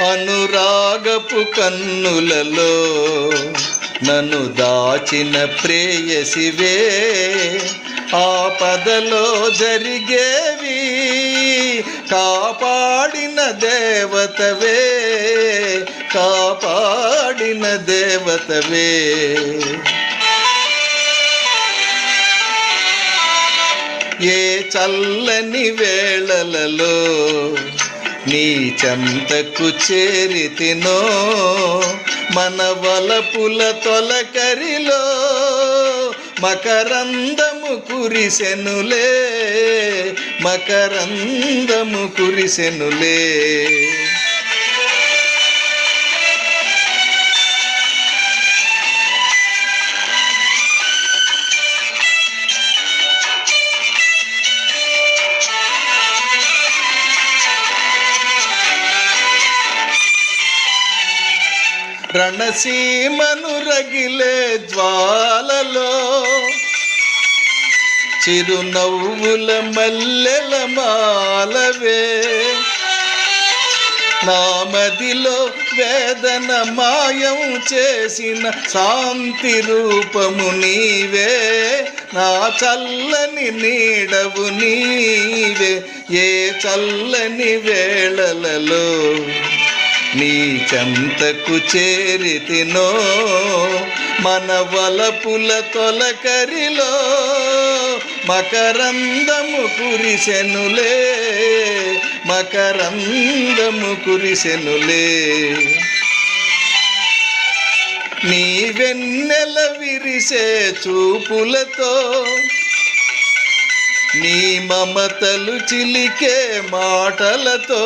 అనురాగపు కన్నులలో నన్ను దాచిన ప్రేయసివే. ఆపదలో జరిగేవి కాపాడిన దేవతవే కాపాడిన దేవతవే. ఏ చల్లని వేళలలో నీ చెంతకు చేరితినో మన వలపుల తొలకరిలో మకరందము కురిసెనులే మకరందము కురిసెనులే. రణసీమను రగిలే జ్వాలలో చిరునవ్వుల మల్లెల మాలవే. నా మదిలో వేదన మాయం చేసిన శాంతి రూపము నీవే. నా చల్లని నీడవు నీవే. ఏ చల్లని వేళలలో నీ చెంతకు చేరితినో మన వలపుల తొలకరిలో మకరందము కురిసెనులే మకరందము కురిసెనులే. నీ వెన్నెల విరిసే చూపులతో నీ మమతలు చిలికే మాటలతో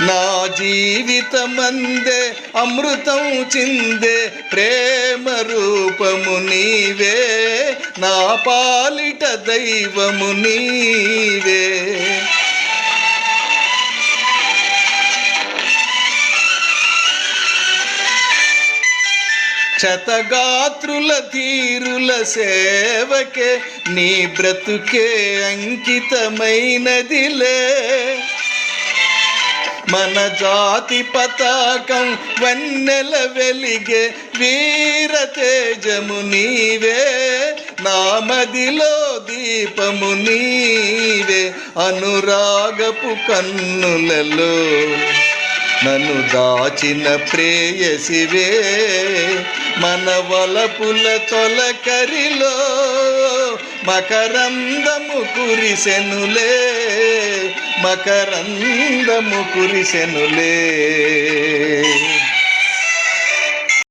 నా జీవితమందే అమృతం చిందే ప్రేమ రూపము నీవే. నా పాలిట దైవము నీవే. క్షతగాత్రుల తీరుల సేవకే నీ బ్రతుకే అంకితమైనదిలే. మన జాతి పతాకం వన్నెల వెలిగే వీర తేజము నీవే నామదిలో దీపము నీవే అనురాగపు కన్నులలో. నన్ను దాచిన ప్రేయసివే మన వలపుల తొలకరిలో మకరందము కురిసెనులే మకరందము కురిసెనులే.